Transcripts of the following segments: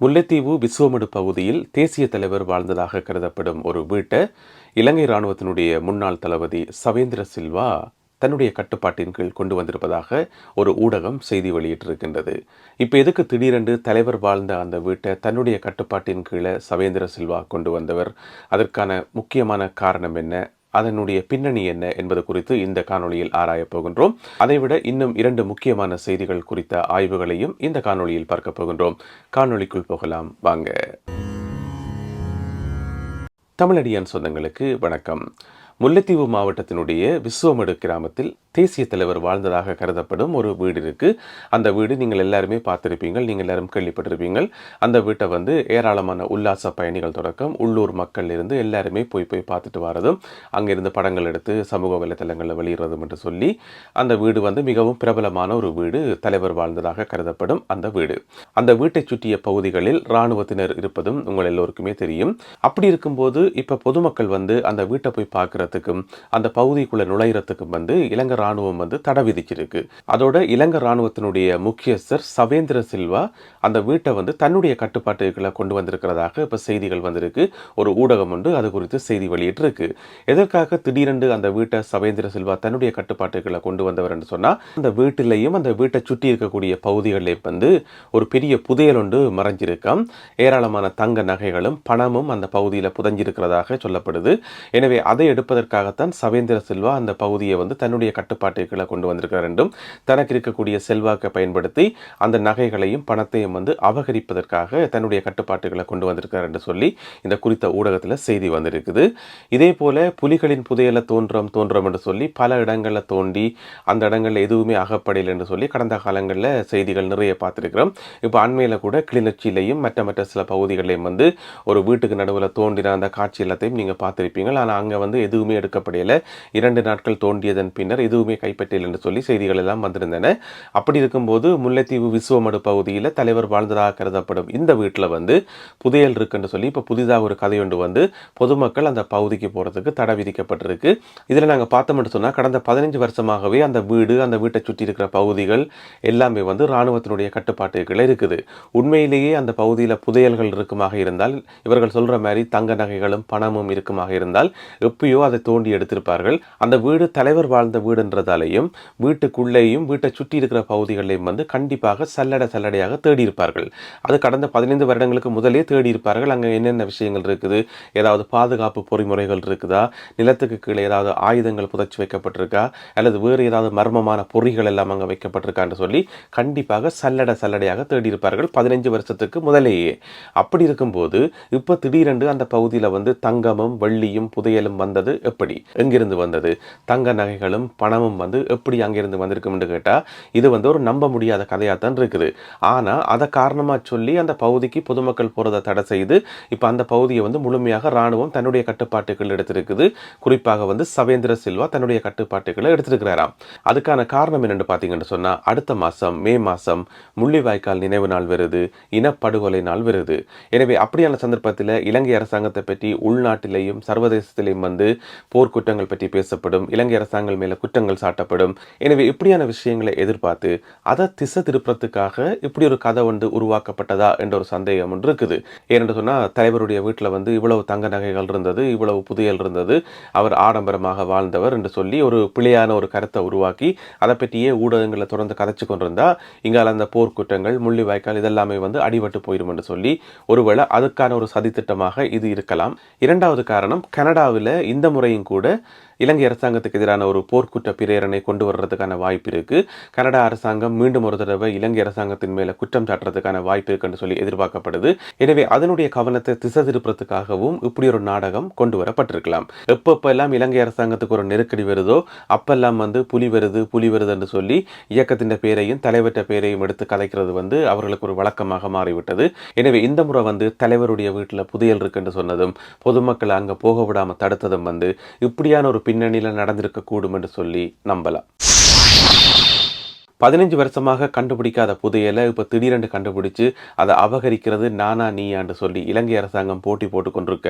முல்லைத்தீவு விஸ்வமடு பகுதியில் தேசிய தலைவர் வாழ்ந்ததாக கருதப்படும் ஒரு வீட்டை இலங்கை இராணுவத்தினுடைய முன்னாள் தளபதி சவேந்திர சில்வா தன்னுடைய கட்டுப்பாட்டின் கீழ் கொண்டு வந்திருப்பதாக ஒரு ஊடகம் செய்தி வெளியிட்டிருக்கின்றது. இப்போ எதுக்கு திடீரென்று தலைவர் வாழ்ந்த அந்த வீட்டை தன்னுடைய கட்டுப்பாட்டின் கீழே சவேந்திர சில்வா கொண்டு வந்தவர்? அதற்கான முக்கியமான காரணம் என்ன? அதனுடைய பின்னணி என்ன என்பது குறித்து இந்த காணொளியில் ஆராயப் போகின்றோம். அதைவிட இன்னும் இரண்டு முக்கியமான செய்திகள் குறித்த ஆய்வுகளையும் இந்த காணொளியில் பார்க்க போகின்றோம். காணொளிக்குள் போகலாம். வாங்க. தமிழடியான் சொந்தங்களுக்கு வணக்கம். முல்லைத்தீவு மாவட்டத்தினுடைய விஸ்வமடு கிராமத்தில் தேசிய தலைவர் வாழ்ந்ததாக கருதப்படும் ஒரு வீடு இருக்கு. அந்த வீடு நீங்கள் எல்லாருமே பார்த்துருப்பீங்கள். நீங்கள் எல்லாரும் கேள்விப்பட்டிருப்பீங்கள். அந்த வீட்டை வந்து ஏராளமான உல்லாச பயணிகள் தொடக்கம் உள்ளூர் மக்கள் இருந்து எல்லாருமே போய் போய் பார்த்துட்டு வரதும் அங்கிருந்து படங்கள் எடுத்து சமூக வலைத்தளங்களில் வெளியிடுறதும் என்று சொல்லி அந்த வீடு வந்து மிகவும் பிரபலமான ஒரு வீடு தலைவர் வாழ்ந்ததாக கருதப்படும் அந்த வீடு. அந்த வீட்டை சுற்றிய பகுதிகளில் இராணுவத்தினர் இருப்பதும் உங்கள் எல்லோருக்குமே தெரியும். அப்படி இருக்கும்போது இப்போ பொதுமக்கள் வந்து அந்த வீட்டை போய் பார்க்குறதுக்கும் அந்த பகுதிக்குள்ள நுழையிறதுக்கும் வந்து இலங்கை ராணுவம் வந்து தடை விதிச்சிருக்கு. அதோட இலங்கை ராணுவத்தினுடைய முக்கியஸ்தர் சவேந்திர சில்வா அந்த வீட்டை வந்து தன்னுடைய கட்டுப்பாட்டுகளை கொண்டு வந்திருக்கிறதாக இப்போ செய்திகள் வந்திருக்கு. ஒரு ஊடகம் உண்டு அது குறித்து செய்தி வெளியிட்டிருக்கு. எதற்காக திடீரென்று அந்த வீட்டை சவேந்திர சில்வா தன்னுடைய கட்டுப்பாட்டுகளை கொண்டு வந்தவர் என்று சொன்னால் அந்த வீட்டிலையும் அந்த வீட்டை சுற்றி இருக்கக்கூடிய பகுதிகளில் வந்து ஒரு பெரிய புதையல் ஒன்று மறைஞ்சிருக்காம். ஏராளமான தங்க நகைகளும் பணமும் அந்த பகுதியில் புதஞ்சிருக்கிறதாக சொல்லப்படுது. எனவே அதை எடுப்பதற்காகத்தான் சவேந்திர சில்வா அந்த பகுதியை வந்து தன்னுடைய கட்டுப்பாட்டுகளை கொண்டு வந்திருக்கிறார் என்றும் தனக்கு இருக்கக்கூடிய செல்வாக்கை பயன்படுத்தி அந்த நகைகளையும் பணத்தையும் வந்து அபகரிப்பதற்காக தன்னுடைய கட்டுப்பாட்டுகளை கொண்டு வந்திருக்கிறார் என்று சொல்லி இந்த குறித்த ஊடகத்தில் செய்தி வந்திருக்குது. இதே போல புலிகளின் புதையல தோன்றம் தோன்றம் என்று சொல்லி பல இடங்களில் தோண்டி அந்த இடங்களில் எதுவுமே அகப்படையில் என்று சொல்லி கடந்த காலங்களில் செய்திகள் நிறைய பார்த்துருக்கிறோம். இப்போ அண்மையில் கூட கிளிநொச்சியிலையும் மற்ற மற்ற சில பகுதிகளையும் வந்து ஒரு வீட்டுக்கு நடுவில் தோண்டின அந்த காட்சி எல்லாத்தையும் நீங்கள் பார்த்துருப்பீங்க. ஆனால் அங்கே வந்து எதுவுமே எடுக்கப்படையில். இரண்டு நாட்கள் தோண்டியதன் பின்னர் இது கைப்பற்றியல் என்று சொல்லி செய்திகள் எல்லாம் வந்திருந்தன. அப்படி இருக்கும்போது முல்லைத்தீவு விசுவமடு பகுதியில் தலைவர் வாழ்ந்ததாக கருதப்படும் இந்த வீட்டில் வந்து புதையல் இருக்குன்னு சொல்லி இப்போ புதிதாக ஒரு கதை ஒன்று வந்து பொதுமக்கள் அந்த பகுதிக்கு போகிறதுக்கு தடை விதிக்கப்பட்டிருக்கு. இதில் நாங்கள் பார்த்தோம்னு சொன்னால் கடந்த பதினஞ்சு வருஷமாகவே அந்த வீடு அந்த வீட்டை சுற்றி இருக்கிற பகுதிகள் எல்லாமே வந்து இராணுவத்தினுடைய கட்டுப்பாட்டுகளை இருக்குது. உண்மையிலேயே அந்த பகுதியில் புதையல்கள் இருக்குமாக இருந்தால் இவர்கள் சொல்கிற மாதிரி தங்க நகைகளும் பணமும் இருக்குமாக இருந்தால் எப்பயோ அதை தோண்டி எடுத்திருப்பார்கள். அந்த வீடு தலைவர் வாழ்ந்த வீடு இருக்கின்றதாலேயும் வீட்டுக்குள்ளேயும் வீட்டை சுற்றி இருக்கிற பகுதிகளையும் வந்து கண்டிப்பாக சல்லடை சல்லடையாக தேடியிருப்பார்கள். அது கடந்த பதினைந்து வருடங்களுக்கு முதலே தேடியிருப்பார்கள். அங்கே என்னென்ன விஷயங்கள் இருக்குது? ஏதாவது பாதுகாப்பு பொறிமுறைகள் இருக்குதா? நிலத்துக்கு கீழே ஏதாவது ஆயுதங்கள் புதைச்சி வைக்கப்பட்டிருக்கா? அல்லது வேறு ஏதாவது மர்மமான பொறிகள் எல்லாம் அங்கே வைக்கப்பட்டிருக்கான்னு சொல்லி கண்டிப்பாக சல்லடை சல்லடையாக தேடியிருப்பார்கள் பதினைஞ்சு வருஷத்துக்கு முதலேயே. அப்படி இருக்கும்போது இப்போ திடீரென்று அந்த பகுதியில் வந்து தங்கமும் வெள்ளியும் புதையலும் வந்தது எப்படி? எங்கிருந்து வந்தது? தங்க நகைகளும் பண பணமும் வந்து எப்படி அங்கேருந்து வந்திருக்கும்னு கேட்டால் இது வந்து ஒரு நம்ப முடியாத கதையாக தான் இருக்குது. ஆனால் அதை காரணமாக சொல்லி அந்த பகுதிக்கு பொதுமக்கள் போகிறத தடை செய்து இப்போ அந்த பகுதியை வந்து முழுமையாக இராணுவம் தன்னுடைய கட்டுப்பாட்டுகள் எடுத்திருக்குது. குறிப்பாக வந்து சவேந்திர சில்வா தன்னுடைய கட்டுப்பாட்டுகளை எடுத்திருக்கிறாராம். அதுக்கான காரணம் என்னென்னு பார்த்தீங்கன்னு சொன்னால் அடுத்த மாதம் மே மாதம் முள்ளிவாய்க்கால் நினைவு நாள் வருது இனப்படுகொலை நாள் வருது. எனவே அப்படியான சந்தர்ப்பத்தில் இலங்கை அரசாங்கத்தை பற்றி உள்நாட்டிலேயும் சர்வதேசத்திலையும் வந்து போர்க்குற்றங்கள் பற்றி பேசப்படும். இலங்கை அரசாங்கம் மேலே குற்றங்கள் சாட்டப்படும். எனவே இப்படியான விஷயங்களை எதிர்பார்த்து அதை திசை திருப்பத்துக்காக இப்படி ஒரு கதை வந்து உருவாக்கப்பட்டதா என்ற ஒரு சந்தேகம் ஒன்று இருக்குது. ஏனென்று சொன்னால் தலைவருடைய வீட்டில் வந்து இவ்வளவு தங்க நகைகள் இருந்தது இவ்வளவு புதையல் இருந்தது அவர் ஆடம்பரமாக வாழ்ந்தவர் என்று சொல்லி ஒரு பிழையான ஒரு கருத்தை உருவாக்கி அதை பற்றியே ஊடகங்களை தொடர்ந்து கதைச்சு கொண்டிருந்தா இங்கால அந்த போர்க்குற்றங்கள் முள்ளிவாய்க்கால் இதெல்லாமே வந்து அடிபட்டு போயிடும் என்று சொல்லி ஒருவேளை அதுக்கான ஒரு சதித்திட்டமாக இது இருக்கலாம். இரண்டாவது காரணம் கனடாவில் இந்த முறையும் கூட இலங்கை அரசாங்கத்துக்கு எதிரான ஒரு போர்க்குற்ற பிரேரணை கொண்டு வர்றதுக்கான வாய்ப்பு இருக்கு. கனடா அரசாங்கம் மீண்டும் ஒரு தடவை இலங்கை அரசாங்கத்தின் மேல குற்றம் சாட்டுறதுக்கான வாய்ப்பு இருக்குன்னு சொல்லி எதிர்பார்க்கப்படுது. எனவே அதனுடைய கவனத்தை திசை திருப்பறதுக்காகவும் இப்படி ஒரு நாடகம் கொண்டு வரப்பட்டிருக்கலாம். எப்பப்பெல்லாம் இலங்கை அரசாங்கத்துக்கு ஒரு நெருக்கடி வருதோ அப்பெல்லாம் வந்து புலி வருது புலி வருதுன்னு சொல்லி இயக்கத்தின் பேரையும் தலைவற்ற பேரையும் எடுத்து கலைக்கிறது வந்து அவர்களுக்கு ஒரு வழக்கமாக மாறிவிட்டது. எனவே இந்த முறை வந்து தலைவருடைய வீட்டில் புதையல் இருக்குன்னு சொன்னதும் பொதுமக்களை அங்கே போக விடாமல் தடுத்ததும் வந்து இப்படியான ஒரு பின்னணியில் நடந்திருக்க கூடும் என்று சொல்லி Nambala. பதினஞ்சு வருஷமாக கண்டுபிடிக்காத புதையலை இப்போ திடீரென்று கண்டுபிடிச்சு அதை அபகரிக்கிறது நானா நீயான்னு சொல்லி இலங்கை அரசாங்கம் போட்டி போட்டு கொண்டிருக்க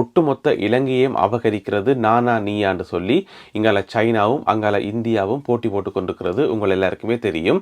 ஒட்டுமொத்த இலங்கையையும் அபகரிக்கிறது நானா நீயான்னு சொல்லி இங்கால சைனாவும் அங்கால இந்தியாவும் போட்டி போட்டு கொண்டிருக்கிறது. உங்கள் எல்லாருக்குமே தெரியும்.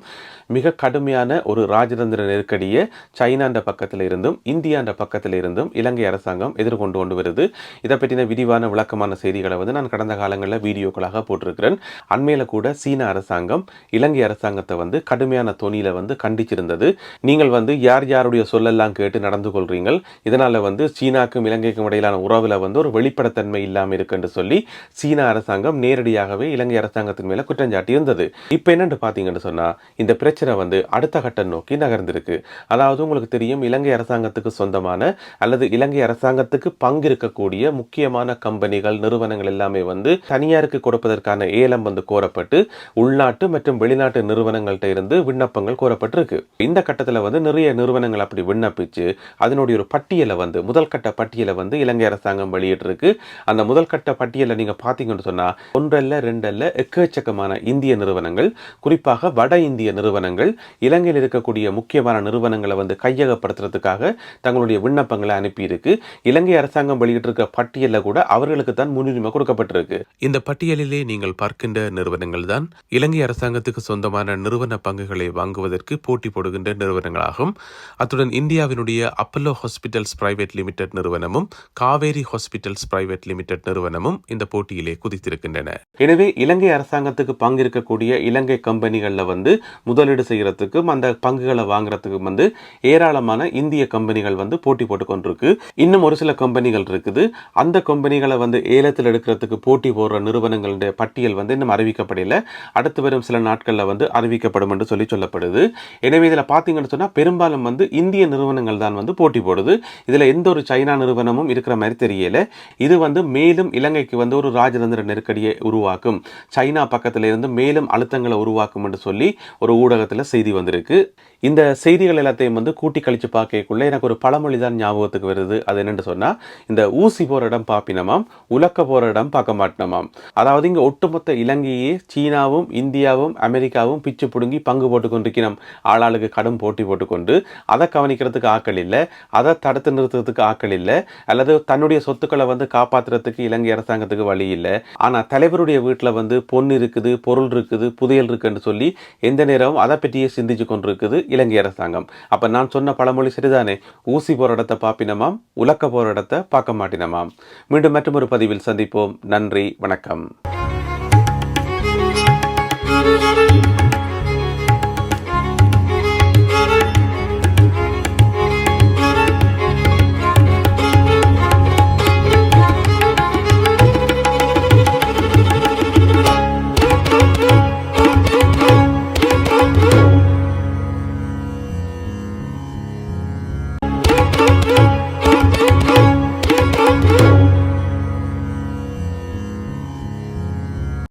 மிக கடுமையான ஒரு ராஜதந்திர நெருக்கடியை சைனாண்ட பக்கத்தில் இருந்தும் இந்தியாண்ட பக்கத்தில் இருந்தும் இலங்கை அரசாங்கம் எதிர்கொண்டு கொண்டு வருது. இதை பற்றின விரிவான விளக்கமான செய்திகளை வந்து நான் கடந்த காலங்களில் வீடியோக்களாக போட்டிருக்கிறேன். அண்மையில் கூட சீன அரசாங்கம் இலங்கை அரசாங்கத்தை வந்து கடுமையான தொனியில் வந்து கண்டிச்சிருந்தது. நீங்கள் வந்து யார் யாருடைய சொல்லெல்லாம் கேட்டு நடந்து கொள்றீங்கள் இதனால் வந்து சீனாக்கும் இலங்கைக்கும் இடையிலான உறவில் வந்து ஒரு வெளிப்படத்தன்மை இல்லாமல் இருக்குன்னு சொல்லி சீனா அரசாங்கம் நேரடியாகவே இலங்கை அரசாங்கத்தின் மேலே குற்றஞ்சாட்டி இருந்தது இப்போ என்னன்னு பார்த்தீங்கன்னு சொன்னா இந்த பிரச்சனை வந்து அடுத்த கட்டம் நோக்கி நகர்ந்திருக்கு. அதாவது உங்களுக்கு தெரியும் இலங்கை அரசாங்கத்துக்கு சொந்தமான அல்லது இலங்கை அரசாங்கத்துக்கு பங்கு இருக்கக்கூடிய முக்கியமான கம்பெனிகள் நிறுவனங்கள் எல்லாமே வந்து தனியாருக்கு கொடுப்பதற்கான ஏலம் வந்து கோரப்பட்டு உள்நாட்டு மற்றும் வெளிநாட்டு நிறுவனங்கள்ட்ட இருந்து விண்ணப்பங்கள் கோரப்பட்டிருக்கு. இந்த கட்டத்தில் வந்து நிறைய நிறுவனங்கள் அப்படி விண்ணப்பிச்சு அதனுடைய ஒரு பட்டியலை வந்து முதல் கட்ட பட்டியலை வந்து இலங்கை அரசாங்கம் வெளியிட்டிருக்கு. அந்த முதல் கட்ட பட்டியலை நீங்கள் பார்த்தீங்கன்னு சொன்னா ஒன்றல்ல ரெண்டல்ல எக்கச்சக்கமான இந்திய நிறுவனங்கள் குறிப்பாக வட இந்திய நிறுவனங்கள் இலங்கையில் இருக்கக்கூடிய முக்கியமான நிறுவனங்களை வந்து கையகப்படுத்துறதுக்காக தங்களுடைய விண்ணப்பங்களை அனுப்பியிருக்கு. இலங்கை அரசாங்கம் வெளியிட்டிருக்க பட்டியலில் கூட அவர்களுக்கு தான் முன்னுரிமை கொடுக்கப்பட்டிருக்கு. இந்த பட்டியலிலே நீங்கள் பார்க்கின்ற நிறுவனங்கள் தான் இலங்கை அரசாங்கத்துக்கு சொந்தமான நிறுவன பங்குகளை வாங்குவதற்கு போட்டி போடுகின்ற நிறுவனங்களாகும். அத்துடன் இந்தியாவினுடைய அப்பல்லோ ஹாஸ்பிட்டல்ஸ் பிரைவேட் லிமிடெட் நிறுவனமும் காவேரி ஹாஸ்பிட்டல்ஸ் பிரைவேட் லிமிடெட் நிறுவனமும் இந்த போட்டியிலே குதித்திருக்கின்றன. எனவே இலங்கை அரசாங்கத்துக்கு பங்கு இருக்கக்கூடிய இலங்கை கம்பெனிகளில் வந்து முதலீடு செய்யறதுக்கும் அந்த பங்குகளை வாங்குறதுக்கும் வந்து ஏராளமான இந்திய கம்பெனிகள் வந்து போட்டி போட்டு கொண்டிருக்கு. இன்னும் ஒரு சில கம்பெனிகள் இருக்குது. அந்த கம்பெனிகளை வந்து ஏலத்தில் எடுக்கிறதுக்கு போட்டி போடுற நிறுவனங்களுடைய பட்டியல் வந்து இன்னும் அறிவிக்கப்படல. அடுத்து வரும் சில நாட்களில் வந்து அறிவிக்கப்படும் என்று சொல்லி சொல்லப்படுது. எனவே இதில் பார்த்தீங்கன்னு சொன்னால் பெரும்பாலும் வந்து இந்திய நிறுவனங்கள் தான் வந்து போட்டி போடுது. இதில் எந்த ஒரு சைனா நிறுவனமும் இருக்கிற மாதிரி தெரியல. இது வந்து மேலும் இலங்கைக்கு வந்து ஒரு ராஜதந்திர நெருக்கடியை உருவாக்கும். சைனா பக்கத்தில் இருந்து மேலும் அழுத்தங்களை உருவாக்கும் என்று சொல்லி ஒரு ஊடகத்தில் செய்தி வந்திருக்கு. இந்த செய்திகள் எல்லாத்தையும் வந்து கூட்டி கழிச்சு பார்க்கக்குள்ளே எனக்கு ஒரு பழமொழி தான் ஞாபகத்துக்கு வருது. அது என்னென்னு சொன்னால் இந்த ஊசி போகிற இடம் பார்ப்பினமாம் உலக்க போகிற இடம் பார்க்க மாட்டினமாம். அதாவது இங்கே ஒட்டுமொத்த இலங்கையே சீனாவும் இந்தியாவும் அமெரிக்காவும் பிச்சு பிடுங்கி பங்கு போட்டு ஆளாளுக்கு கடும் போட்டி போட்டுக்கொண்டு அதை கவனிக்கிறதுக்கு ஆக்கள் இல்லை அதை தடுத்து நிறுத்துறதுக்கு ஆக்கள் இல்லை அல்லது தன்னுடைய சொத்துக்களை வந்து காப்பாற்றுறதுக்கு இலங்கை அரசாங்கத்துக்கு வழி இல்லை. ஆனால் தலைவருடைய வீட்டில் வந்து பொன் இருக்குது பொருள் இருக்குது புதையல் இருக்குன்னு சொல்லி எந்த நேரமும் அதை பற்றியே சிந்திச்சு கொண்டிருக்குது இலங்கை அரசாங்கம். அப்போ நான் சொன்ன பழமொழி சரிதானே? ஊசி போகிற இடத்தை பார்ப்பினமாம் உலக்க போகிற இடத்தை பார்க்க மாட்டினமாம். மீண்டும் மற்றும் ஒரு பதிவில் சந்திப்போம். நன்றி வணக்கம். Thank you.